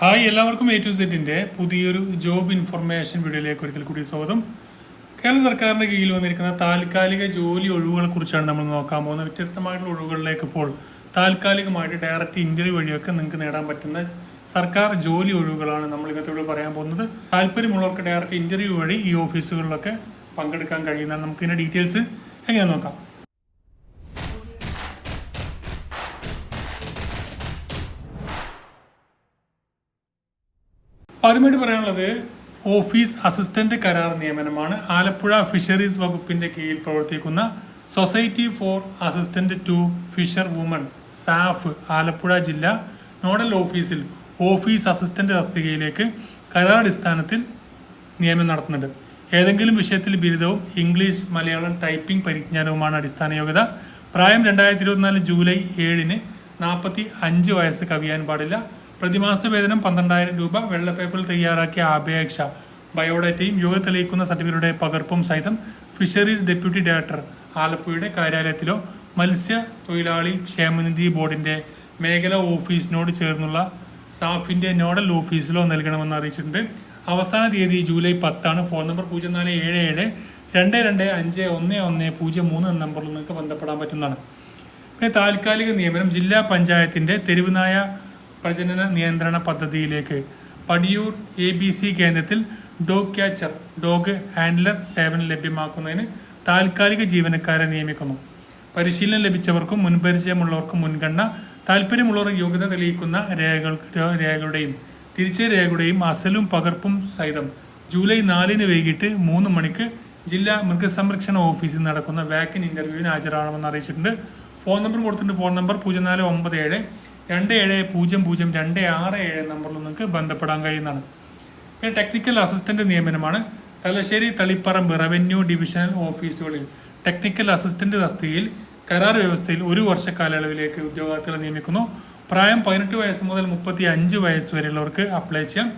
Hi എല്ലാവർക്കും A to സെറ്റിന്റെ പുതിയൊരു ജോബ് ഇൻഫർമേഷൻ വീഡിയോയിലേക്ക് ഒരിക്കൽ കൂടി സ്വാഗതം. കേരള സർക്കാരിന്റെ കീഴിൽ വന്നിരിക്കുന്ന താൽക്കാലിക ജോലി ഒഴിവുകളെ കുറിച്ചാണ് നമ്മൾ നോക്കാൻ പോകുന്നത്. വ്യത്യസ്തമായിട്ടുള്ള ഒഴിവുകളിലേക്ക് ഇപ്പോൾ താൽക്കാലികമായിട്ട് ഡയറക്റ്റ് ഇന്റർവ്യൂ വഴിയൊക്കെ നിങ്ങൾക്ക് നേടാൻ പറ്റുന്ന സർക്കാർ ജോലി ഒഴിവുകളാണ് നമ്മൾ ഇന്നത്തെ ഇവിടെ പറയാൻ പോകുന്നത്. താല്പര്യമുള്ളവർക്ക് ഡയറക്റ്റ് ഇന്റർവ്യൂ വഴി ഈ ഓഫീസുകളിലൊക്കെ പങ്കെടുക്കാൻ കഴിയുന്നതാണ്. നമുക്ക് ഇതിന്റെ ഡീറ്റെയിൽസ് എങ്ങനെ നോക്കാം. ആദ്യമായിട്ട് പറയാനുള്ളത് ഓഫീസ് അസിസ്റ്റന്റ് കരാർ നിയമനമാണ്. ആലപ്പുഴ ഫിഷറീസ് വകുപ്പിന്റെ കീഴിൽ പ്രവർത്തിക്കുന്ന society for assistant to fisher woman SAF Alappuzha ജില്ല നോഡൽ ഓഫീസിൽ ഓഫീസ് അസിസ്റ്റന്റ് തസ്തികയിലേക്ക് കരാർ അടിസ്ഥാനത്തിൽ നിയമനം നടത്തുന്നുണ്ട്. ഏതെങ്കിലും വിഷയത്തിൽ ബിരുദവും ഇംഗ്ലീഷ് മലയാളം ടൈപ്പിംഗ് പരിജ്ഞാനവുമാണ് അടിസ്ഥാന യോഗ്യത. പ്രായം രണ്ടായിരത്തി ഇരുപത്തിനാല് ജൂലൈ ഏഴിന് നാൽപ്പത്തി അഞ്ച് വയസ്സ് കവിയാൻ പാടില്ല. പ്രതിമാസ വേതനം പന്ത്രണ്ടായിരം രൂപ വെള്ള പേപ്പറിൽ തയ്യാറാക്കിയ അപേക്ഷ ബയോഡാറ്റയും യോഗ തെളിയിക്കുന്ന സർട്ടിഫിക്കറ്റുടെ പകർപ്പും സഹിതം ഫിഷറീസ് ഡെപ്യൂട്ടി ഡയറക്ടർ ആലപ്പുഴയുടെ കാര്യാലയത്തിലോ മത്സ്യ തൊഴിലാളി ക്ഷേമനിധി ബോർഡിന്റെ മേഖലാ ഓഫീസിനോട് ചേർന്നുള്ള സാഫിന്റെ നോഡൽ ഓഫീസിലോ നൽകണമെന്ന് അറിയിച്ചിട്ടുണ്ട്. അവസാന തീയതി ജൂലൈ പത്താണ്. ഫോൺ നമ്പർ പൂജ്യം നാല് ഏഴ് ഏഴ് രണ്ട് രണ്ട് അഞ്ച് ഒന്ന് ഒന്ന് പൂജ്യം മൂന്ന് എന്ന നമ്പറിൽ നിങ്ങൾക്ക് ബന്ധപ്പെടാൻ പറ്റുന്നതാണ്. പിന്നെ താൽക്കാലിക നിയമനം ജില്ലാ പഞ്ചായത്തിന്റെ തെരുവുനായ പ്രജനന നിയന്ത്രണ പദ്ധതിയിലേക്ക് പടിയൂർ എ ബി സി കേന്ദ്രത്തിൽ ഡോഗ് ക്യാച്ചർ ഡോഗ് ഹാൻഡ്ലർ സേവനം ലഭ്യമാക്കുന്നതിന് താൽക്കാലിക ജീവനക്കാരെ നിയമിക്കുന്നു. പരിശീലനം ലഭിച്ചവർക്കും മുൻപരിചയമുള്ളവർക്കും മുൻഗണന താല്പര്യമുള്ളവർ യോഗ്യത തെളിയിക്കുന്ന രേഖകൾ രേഖകളുടെയും തിരിച്ചറിയ രേഖയുടെയും അസലും പകർപ്പും സഹിതം ജൂലൈ നാലിന് വൈകിട്ട് മൂന്ന് മണിക്ക് ജില്ലാ മൃഗസംരക്ഷണ ഓഫീസിൽ നടക്കുന്ന വാക്കിൻ ഇന്റർവ്യൂവിന് ഹാജരാകണമെന്ന് അറിയിച്ചിട്ടുണ്ട്. ഫോൺ നമ്പർ കൊടുത്തിട്ടുണ്ട്. ഫോൺ നമ്പർ പൂജ്യം നാല് ഒമ്പത് ഏഴ് രണ്ട് ഏഴ് പൂജ്യം പൂജ്യം രണ്ട് ആറ് ഏഴ് നമ്പറിൽ നിങ്ങൾക്ക് ബന്ധപ്പെടാൻ കഴിയുന്നതാണ്. പിന്നെ ടെക്നിക്കൽ അസിസ്റ്റന്റ് നിയമനമാണ്. തലശ്ശേരി തളിപ്പറമ്പ് റവന്യൂ ഡിവിഷണൽ ഓഫീസുകളിൽ ടെക്നിക്കൽ അസിസ്റ്റന്റ് തസ്തികയിൽ കരാർ വ്യവസ്ഥയിൽ ഒരു വർഷ കാലയളവിലേക്ക് ഉദ്യോഗാർത്ഥികളെ നിയമിക്കുന്നു. പ്രായം പതിനെട്ട് വയസ്സ് മുതൽ മുപ്പത്തി അഞ്ച് വയസ്സ് വരെയുള്ളവർക്ക് അപ്ലൈ ചെയ്യാം.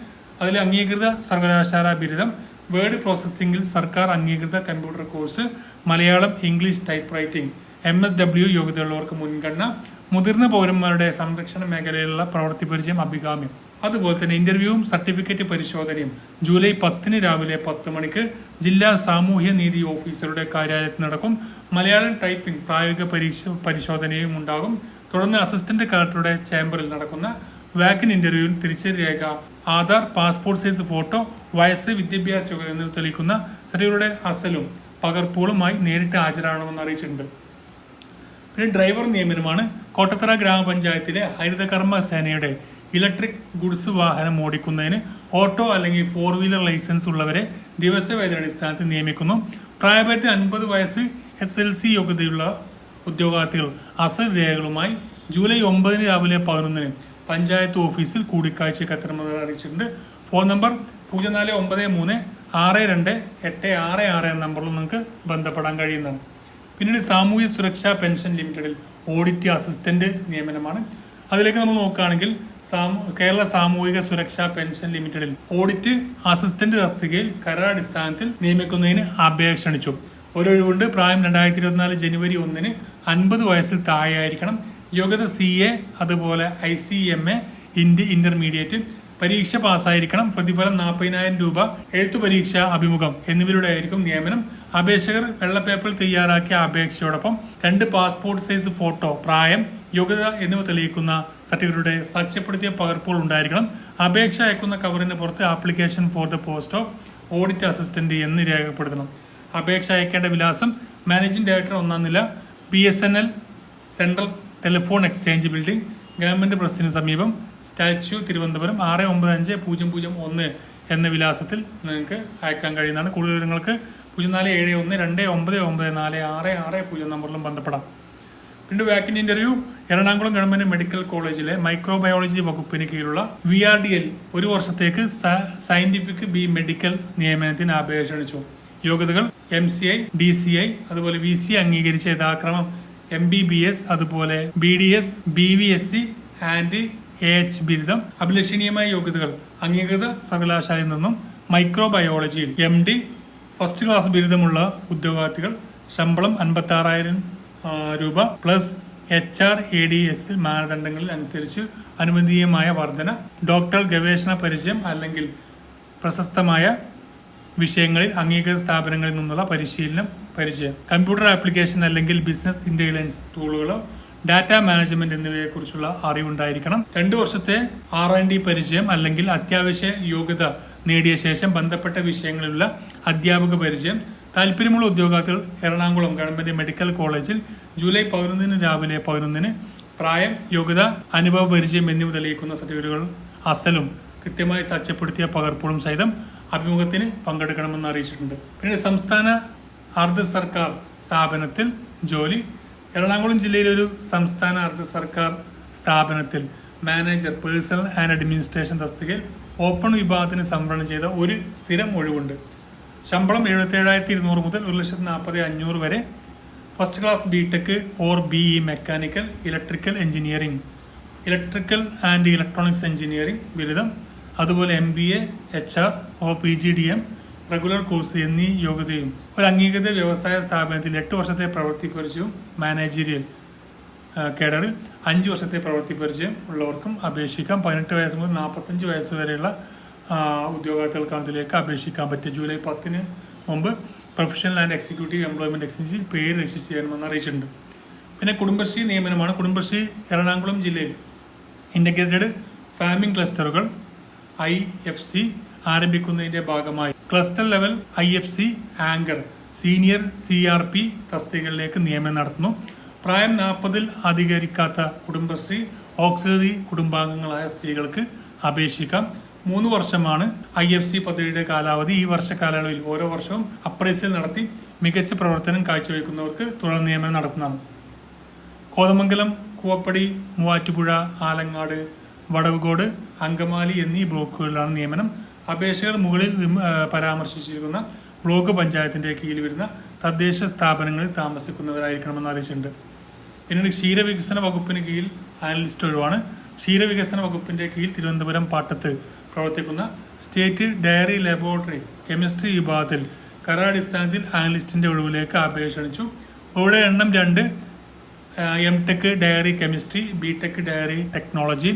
അതിൽ അംഗീകൃത സർവകലാശാല ബിരുദം വേർഡ് പ്രോസസ്സിംഗിൽ സർക്കാർ അംഗീകൃത computer course Malayalam English type writing M S W യോഗ്യതയുള്ളവർക്ക് മുൻഗണന മുതിർന്ന പൗരന്മാരുടെ സംരക്ഷണ മേഖലയിലുള്ള പ്രവൃത്തി പരിചയം അഭികാമ്യം. അതുപോലെ തന്നെ ഇന്റർവ്യൂവും സർട്ടിഫിക്കറ്റ് പരിശോധനയും ജൂലൈ പത്തിന് രാവിലെ പത്ത് മണിക്ക് ജില്ലാ സാമൂഹ്യ നീതി ഓഫീസറുടെ കാര്യാലയത്തിൽ നടക്കും. മലയാളം ടൈപ്പിംഗ് പ്രായോഗിക പരീക്ഷ പരിശോധനയും ഉണ്ടാകും. തുടർന്ന് അസിസ്റ്റന്റ് കളക്ടറുടെ ചേംബറിൽ നടക്കുന്ന വാക്കിൻ ഇന്റർവ്യൂവിൽ തിരിച്ചറി രേഖ ആധാർ പാസ്പോർട്ട് സൈസ് ഫോട്ടോ വയസ്സ് വിദ്യാഭ്യാസ യോഗ്യത എന്നിവ തെളിയിക്കുന്ന സ്ത്രീകളുടെ അസലും പകർപ്പുകളുമായി നേരിട്ട് ഹാജരാകണമെന്ന് അറിയിച്ചിട്ടുണ്ട്. പിന്നെ ഡ്രൈവർ നിയമനമാണ് കോട്ടത്തറ ഗ്രാമപഞ്ചായത്തിലെ ഹരിതകർമ്മ സേനയുടെ ഇലക്ട്രിക് ഗുഡ്സ് വാഹനം ഓടിക്കുന്നതിന് ഓട്ടോ അല്ലെങ്കിൽ ഫോർ വീലർ ലൈസൻസ് ഉള്ളവരെ ദിവസവേതന അടിസ്ഥാനത്തിൽ നിയമിക്കുന്നു. പ്രായപരിധി അൻപത് വയസ്സ് എസ് എൽ സി യോഗ്യതയുള്ള ഉദ്യോഗാർത്ഥികൾ അസൽ രേഖകളുമായി ജൂലൈ ഒമ്പതിന് രാവിലെ പതിനൊന്നിന് പഞ്ചായത്ത് ഓഫീസിൽ കൂടിക്കാഴ്ചയ്ക്ക് എത്തണമെന്ന് അറിയിച്ചിട്ടുണ്ട്. ഫോൺ നമ്പർ പൂജ്യം നാല് ഒമ്പത് മൂന്ന് ആറ് രണ്ട് എട്ട് ആറ് ആറ് എന്ന നമ്പറിൽ നിങ്ങൾക്ക് ബന്ധപ്പെടാൻ കഴിയുന്നതാണ്. പിന്നീട് സാമൂഹ്യ സുരക്ഷാ പെൻഷൻ ലിമിറ്റഡിൽ ഓഡിറ്റ് അസിസ്റ്റന്റ് നിയമനമാണ്. അതിലേക്ക് നമ്മൾ നോക്കുകയാണെങ്കിൽ കേരള സാമൂഹിക സുരക്ഷാ പെൻഷൻ ലിമിറ്റഡിൽ ഓഡിറ്റ് അസിസ്റ്റന്റ് തസ്തികയിൽ കരാർ അടിസ്ഥാനത്തിൽ നിയമിക്കുന്നതിന് അപേക്ഷ ക്ഷണിച്ചു. ഒരൊഴിവുണ്ട്. പ്രായം രണ്ടായിരത്തി ഇരുപത്തിനാല് ജനുവരി ഒന്നിന് അൻപത് വയസ്സിൽ താഴെയായിരിക്കണം. യോഗ്യത സി എ അതുപോലെ I C M A India intermediate. പരീക്ഷ പാസ്സായിരിക്കണം. പ്രതിഫലം നാൽപ്പതിനായിരം രൂപ. എഴുത്തു പരീക്ഷ അഭിമുഖം എന്നിവരുടെ ആയിരിക്കും നിയമനം. അപേക്ഷകർ വെള്ള പേപ്പറിൽ തയ്യാറാക്കിയ അപേക്ഷയോടൊപ്പം രണ്ട് പാസ്പോർട്ട് സൈസ് ഫോട്ടോ പ്രായം യോഗ്യത എന്നിവ തെളിയിക്കുന്ന സർട്ടിഫിക്കറ്റുടെ സാക്ഷ്യപ്പെടുത്തിയ പകർപ്പുകൾ ഉണ്ടായിരിക്കണം. അപേക്ഷ അയക്കുന്ന കവറിന് പുറത്ത് application for the post of audit assistant എന്ന് രേഖപ്പെടുത്തണം. അപേക്ഷ അയക്കേണ്ട വിലാസം മാനേജിംഗ് ഡയറക്ടർ ഒന്നാം നില B S N L central telephone exchange building government പ്രസിന് സമീപം സ്റ്റാച്യു തിരുവനന്തപുരം ആറ് ഒമ്പത് അഞ്ച് പൂജ്യം പൂജ്യം ഒന്ന് എന്ന വിലാസത്തിൽ നിങ്ങൾക്ക് അയക്കാൻ കഴിയുന്നതാണ്. കൂടുതൽ വിവരങ്ങൾക്ക് പൂജ്യം നാല് ഏഴ് ഒന്ന് രണ്ട് ഒമ്പത് ഒമ്പത് നാല് ആറ് ആറ് പൂജ്യം നമ്പറിലും ബന്ധപ്പെടാം. പിന്നെ walk in interview Ernakulam government medical കോളേജിലെ മൈക്രോബയോളജി വകുപ്പിന് കീഴിലുള്ള വി ആർ ഡി എൽ ഒരു വർഷത്തേക്ക് സയന്റിഫിക് ബി മെഡിക്കൽ നിയമനത്തിന് അപേക്ഷ അടിച്ചു. യോഗ്യതകൾ M C I D C I അതുപോലെ വി സി അംഗീകരിച്ച യഥാക്രമം എം ബി ബി എസ് അതുപോലെ B D S B V S C and A H ബിരുദം. അഭിലഷണീയമായ യോഗ്യതകൾ അംഗീകൃത സർവകലാശാലയിൽ നിന്നും മൈക്രോബയോളജിയിൽ എം ഡി ഫസ്റ്റ് ക്ലാസ് ബിരുദമുള്ള ഉദ്യോഗാർത്ഥികൾ ശമ്പളം അൻപത്തി ആറായിരം രൂപ plus H R A D S മാനദണ്ഡങ്ങളിൽ അനുസരിച്ച് അനുവദീയമായ വർധന ഡോക്ടർ ഗവേഷണ പരിചയം അല്ലെങ്കിൽ പ്രശസ്തമായ വിഷയങ്ങളിൽ അംഗീകൃത സ്ഥാപനങ്ങളിൽ നിന്നുള്ള പരിശീലനം പരിചയം. കമ്പ്യൂട്ടർ ആപ്ലിക്കേഷൻ അല്ലെങ്കിൽ ബിസിനസ് ഇന്റലിജൻസ് ടൂളുകളോ ഡാറ്റ മാനേജ്മെന്റ് എന്നിവയെക്കുറിച്ചുള്ള അറിവുണ്ടായിരിക്കണം. രണ്ടു വർഷത്തെ ആർ ആൻഡ് ഡി പരിചയം അല്ലെങ്കിൽ അത്യാവശ്യ യോഗ്യത നേടിയ ശേഷം ബന്ധപ്പെട്ട വിഷയങ്ങളിലുള്ള അധ്യാപക പരിചയം താല്പര്യമുള്ള ഉദ്യോഗാർത്ഥികൾ എറണാകുളം ഗവൺമെന്റ് മെഡിക്കൽ കോളേജിൽ ജൂലൈ പതിനൊന്നിന് രാവിലെ പതിനൊന്നിന് പ്രായം യോഗ്യത അനുഭവ പരിചയം എന്നിവ തെളിയിക്കുന്ന സർട്ടിഫിക്കറ്റുകൾ അസലും കൃത്യമായി സാക്ഷ്യപ്പെടുത്തിയ പകർപ്പുകളും സഹിതം അഭിമുഖത്തിന് പങ്കെടുക്കണമെന്ന് അറിയിച്ചിട്ടുണ്ട്. പിന്നീട് സംസ്ഥാന അർദ്ധ സർക്കാർ സ്ഥാപനത്തിൽ ജോലി. എറണാകുളം ജില്ലയിലെ ഒരു സംസ്ഥാന അർദ്ധ സർക്കാർ സ്ഥാപനത്തിൽ മാനേജർ പേഴ്സണൽ ആൻഡ് അഡ്മിനിസ്ട്രേഷൻ തസ്തികയിൽ ഓപ്പൺ വിഭാഗത്തിന് സംവരണം ചെയ്ത ഒരു സ്ഥിരം ഒഴിവുണ്ട്. ശമ്പളം എഴുപത്തേഴായിരത്തി ഇരുന്നൂറ് മുതൽ ഒരു ലക്ഷത്തി നാൽപ്പത് അഞ്ഞൂറ് വരെ. First class B tech or B E mechanical electrical engineering electrical and electronics engineering ബിരുദം അതുപോലെ M B A H R O P G D M regular course എന്നീ യോഗ്യതയും. ഒരു അംഗീകൃത വ്യവസായ സ്ഥാപനത്തിൽ എട്ട് വർഷത്തെ പ്രവൃത്തി പരിചയവും മാനേജീരിയൽ. കേഡറിൽ അഞ്ച് വർഷത്തെ പ്രവൃത്തി പരിചയം ഉള്ളവർക്കും അപേക്ഷിക്കാം. പതിനെട്ട് വയസ്സ് മുതൽ നാൽപ്പത്തഞ്ച് വയസ്സ് വരെയുള്ള ഉദ്യോഗാർത്ഥികൾക്കാണ് ഇതിലേക്ക് അപേക്ഷിക്കാൻ പറ്റുക ജൂലൈ പത്തിന് മുമ്പ് പ്രൊഫഷണൽ ആൻഡ് എക്സിക്യൂട്ടീവ് എംപ്ലോയ്മെന്റ് എക്സ്ചേഞ്ചിൽ പേര് രജിസ്റ്റർ ചെയ്യണമെന്ന് അറിയിച്ചിട്ടുണ്ട്. പിന്നെ കുടുംബശ്രീ നിയമനമാണ്. കുടുംബശ്രീ എറണാകുളം ജില്ലയിൽ ഇന്റഗ്രേറ്റഡ് ഫാമിംഗ് ക്ലസ്റ്ററുകൾ ഐ എഫ് സി ആരംഭിക്കുന്നതിന്റെ ഭാഗമായി. Cluster level I F C anchor senior C R P തസ്തികകളിലേക്ക് നിയമനം നടത്തുന്നു. പ്രായം നാൽപ്പതിൽ അധികരിക്കാത്ത കുടുംബശ്രീ ഓക്സിലറി കുടുംബാംഗങ്ങളായ സ്ത്രീകൾക്ക് അപേക്ഷിക്കാം. മൂന്ന് വർഷമാണ് ഐ എഫ് സി പദ്ധതിയുടെ കാലാവധി. ഈ വർഷ കാലയളവിൽ ഓരോ വർഷവും അപ്രൈസൽ നടത്തി മികച്ച പ്രവർത്തനം കാഴ്ചവെക്കുന്നവർക്ക് തുടർ നിയമനം നടത്തുന്നതാണ് കോതമംഗലം കൂവപ്പടി മൂവാറ്റുപുഴ ആലങ്ങാട് വടവുകോട് അങ്കമാലി എന്നീ ബ്ലോക്കുകളിലാണ് നിയമനം. അപേക്ഷകർ മുകളിൽ പരാമർശിച്ചിരിക്കുന്ന ബ്ലോക്ക് പഞ്ചായത്തിന്റെ കീഴിൽ വരുന്ന തദ്ദേശ സ്ഥാപനങ്ങളിൽ താമസിക്കുന്നവരായിരിക്കണമെന്ന് അറിയിച്ചിട്ടുണ്ട്. പിന്നീട് ക്ഷീരവികസന വകുപ്പിന് കീഴിൽ അനലിസ്റ്റ് ഒഴിവാണ്. ക്ഷീരവികസന വകുപ്പിന്റെ കീഴിൽ തിരുവനന്തപുരം പാട്ടത്ത് പ്രവർത്തിക്കുന്ന സ്റ്റേറ്റ് ഡയറി ലബോറട്ടറി കെമിസ്ട്രി വിഭാഗത്തിൽ കരാടിസ്ഥാനത്തിൽ അനലിസ്റ്റിന്റെ ഒഴിവിലേക്ക് അപേക്ഷ ക്ഷണിച്ചു ഒഴിവുടെ എണ്ണം രണ്ട് M tech dairy chemistry B tech dairy technology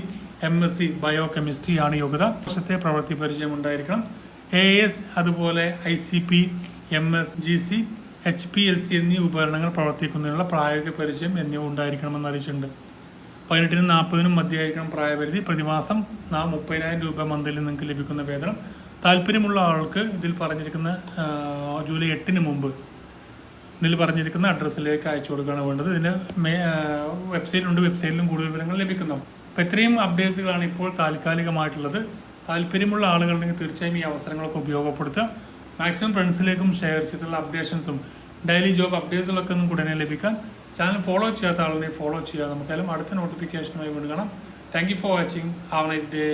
M S C biochemistry ആണ് യോഗ്യത. വർഷത്തെ പ്രവൃത്തി പരിചയം ഉണ്ടായിരിക്കണം. എ എസ് അതുപോലെ I C P M S G C H P L C എന്നീ ഉപകരണങ്ങൾ പ്രവർത്തിക്കുന്നതിനുള്ള പ്രായോഗിക പരിചയം എന്നിവ ഉണ്ടായിരിക്കണമെന്ന് അറിയിച്ചിട്ടുണ്ട്. പതിനെട്ടിനും നാൽപ്പതിനും മധ്യമായിരിക്കണം പ്രായപരിധി. പ്രതിമാസം നാ മുപ്പതിനായിരം രൂപ മന്തിൽ നിങ്ങൾക്ക് ലഭിക്കുന്ന വേതനം. താല്പര്യമുള്ള ആൾക്ക് ഇതിൽ പറഞ്ഞിരിക്കുന്ന ജൂലൈ എട്ടിന് മുമ്പ് ഇതിൽ പറഞ്ഞിരിക്കുന്ന അഡ്രസ്സിലേക്ക് അയച്ചു കൊടുക്കുകയാണ് വേണ്ടത്. ഇതിന് മേ വെബ്സൈറ്റ് ഉണ്ട്. വെബ്സൈറ്റിലും കൂടുതൽ വിവരങ്ങൾ ലഭിക്കുന്നു. അപ്പോൾ ഇത്രയും അപ്ഡേറ്റ്സുകളാണ് ഇപ്പോൾ താൽക്കാലികമായിട്ടുള്ളത്. താല്പര്യമുള്ള ആളുകളുണ്ടെങ്കിൽ തീർച്ചയായും ഈ അവസരങ്ങളൊക്കെ ഉപയോഗപ്പെടുത്തുക. മാക്സിമം ഫ്രണ്ട്സിലേക്കും ഷെയർ ചെയ്തിട്ടുള്ള അപ്ഡേഷൻസും ഡെയിലി ജോബ് അപ്ഡേറ്റ്സുകളൊക്കെ ഒന്നും ഉടനെ ലഭിക്കാൻ ചാനൽ ഫോളോ ചെയ്യാത്ത ആളുണ്ടെങ്കിൽ ഫോളോ ചെയ്യുക. നമുക്കായാലും അടുത്ത നോട്ടിഫിക്കേഷനുമായി വീണ്ടും കാണാം. Thank you for watching have nice day